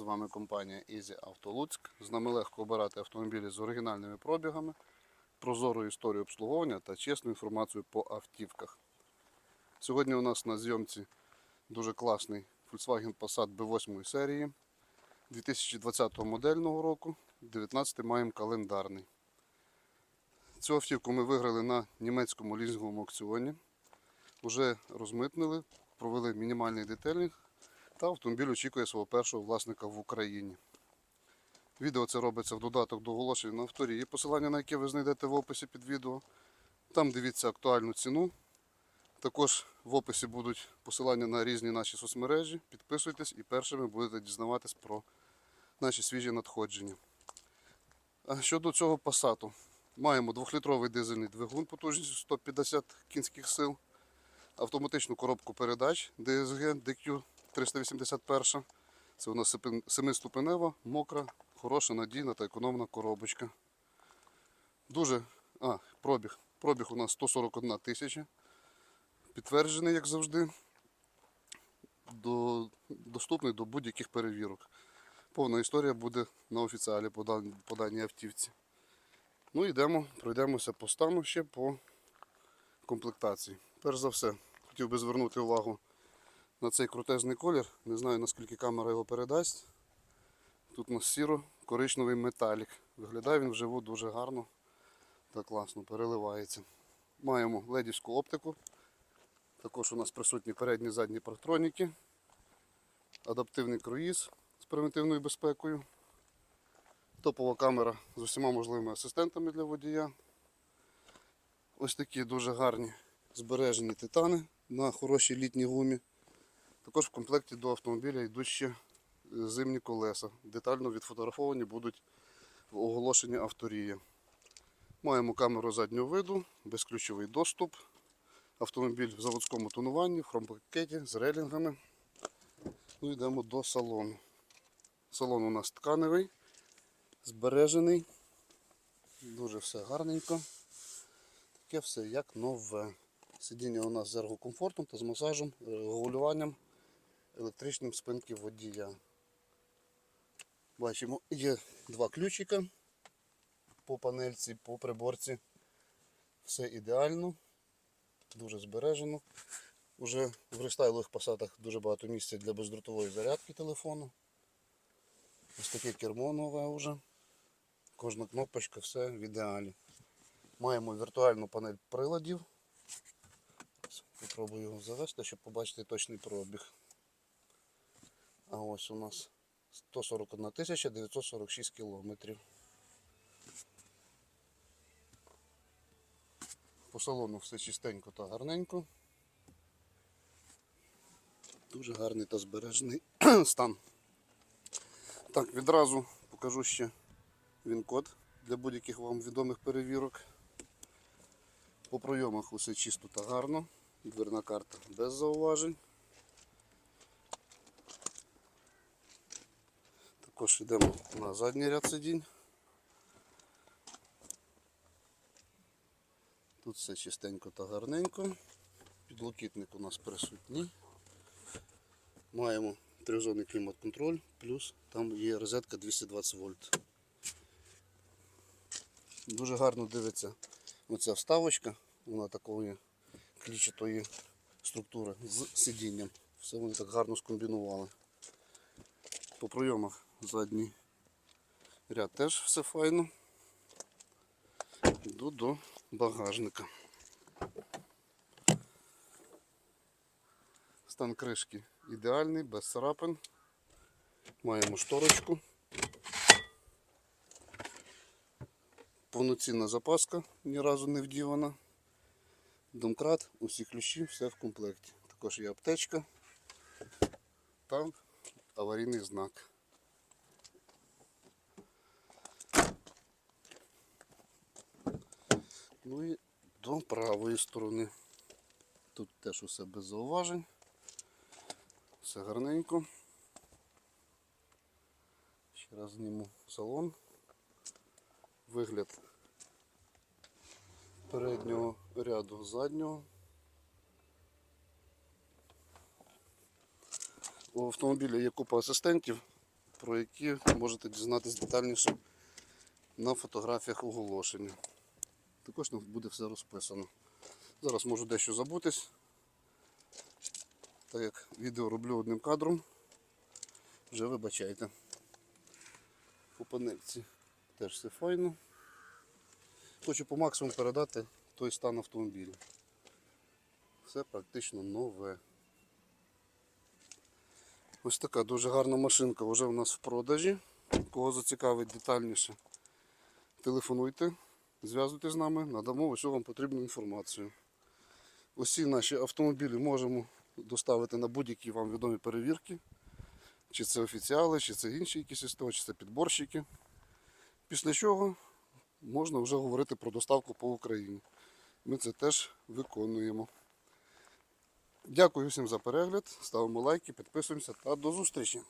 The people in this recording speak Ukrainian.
вами компанія Easy Auto Луцьк. З нами легко обирати автомобілі з оригінальними пробігами, прозору історію обслуговування та чесну інформацію по автівках. Сьогодні у нас на зйомці дуже класний Volkswagen Passat B8 серії 2020 модельного року. 19 маємо календарний. Цю автівку ми виграли на німецькому лізинговому аукціоні. Уже розмитнили, провели мінімальний детелінг та автомобіль очікує свого першого власника в Україні. Відео це робиться в додаток до оголошень на авторії, посилання на яке ви знайдете в описі під відео. Там дивіться актуальну ціну. Також в описі будуть посилання на різні наші соцмережі. Підписуйтесь і першими будете дізнаватись про наші свіжі надходження. А щодо цього пасату, маємо 2-літровий дизельний двигун потужністю 150 кінських сил, автоматичну коробку передач DSG DQ 381. Це у нас 7-ступенева, мокра, хороша, надійна та економна коробочка. Дуже. А, пробіг. Пробіг у нас 141 тисяча. Підтверджений, як завжди. До, доступний до будь-яких перевірок. Повна історія буде на офіціалі по, дан- по даній автівці. Ну йдемо, пройдемося по стану ще по комплектації. Перш за все, хотів би звернути увагу на цей крутезний колір. Не знаю наскільки камера його передасть. Тут у нас сіро-коричневий металік. Виглядає він вживу дуже гарно та класно переливається. Маємо ледівську оптику. Також у нас присутні передні і задні парктроніки. Адаптивний круїз з превентивною безпекою. Топова камера з усіма можливими асистентами для водія. Ось такі дуже гарні збережені титани на хорошій літній гумі. Також в комплекті до автомобіля йдуть ще е, зимні колеса. Детально відфотографовані будуть в оголошенні авторії. Маємо камеру заднього виду, безключовий доступ. Автомобіль в заводському тонуванні, в хромпакеті з релінгами. Ну, йдемо до салону. Салон у нас тканевий, збережений. Дуже все гарненько. Таке все як нове. Сидіння у нас з ергокомфортом та з масажем, регулюванням електричним спинки водія. Бачимо, є два ключика по панельці, по приборці. Все ідеально, дуже збережено. Уже в рестайлових пасатах дуже багато місця для бездротової зарядки телефону. Ось таке кермо нове вже. Кожна кнопочка, все в ідеалі. Маємо віртуальну панель приладів. Попробую його завести, щоб побачити точний пробіг. А ось у нас 141 946 кілометрів. По салону все чистенько та гарненько. Дуже гарний та збережений стан. Так, відразу покажу ще він-код для будь-яких вам відомих перевірок. По пройомах усе чисто та гарно. Дверна карта без зауважень. Також йдемо на задній ряд сидінь. Тут все чистенько та гарненько. Підлокітник у нас присутній. Маємо трьохзонний клімат-контроль, плюс там є розетка 220 вольт. Дуже гарно дивиться оця вставочка, вона такої клічатої структури з сидінням. Все вони так гарно скомбінували. По пройомах задній ряд теж все файно. Йду до багажника. Стан кришки ідеальний, без царапин. Маємо шторочку. Повноцінна запаска ні разу не вдівана. Домкрат, усі ключі, все в комплекті. Також є аптечка та аварійний знак. Ну і до правої сторони. Тут теж усе без зауважень. Все гарненько. Ще раз зніму салон. Вигляд переднього ряду заднього. У автомобіля є купа асистентів. про які можете дізнатися детальніше на фотографіях оголошення. Також там буде все розписано. Зараз можу дещо забутись, так як відео роблю одним кадром. Вже вибачайте. По панельці теж все файно. Хочу по максимуму передати той стан автомобіля. Все практично нове. Ось така дуже гарна машинка вже у нас в продажі. Кого зацікавить детальніше, телефонуйте, зв'язуйтесь з нами, надамо усю вам потрібну інформацію. Усі наші автомобілі можемо доставити на будь-які вам відомі перевірки. Чи це офіціали, чи це інші якісь СТО, чи це підборщики. Після чого можна вже говорити про доставку по Україні. Ми це теж виконуємо. Дякую всім за перегляд, ставимо лайки, підписуємося та до зустрічі!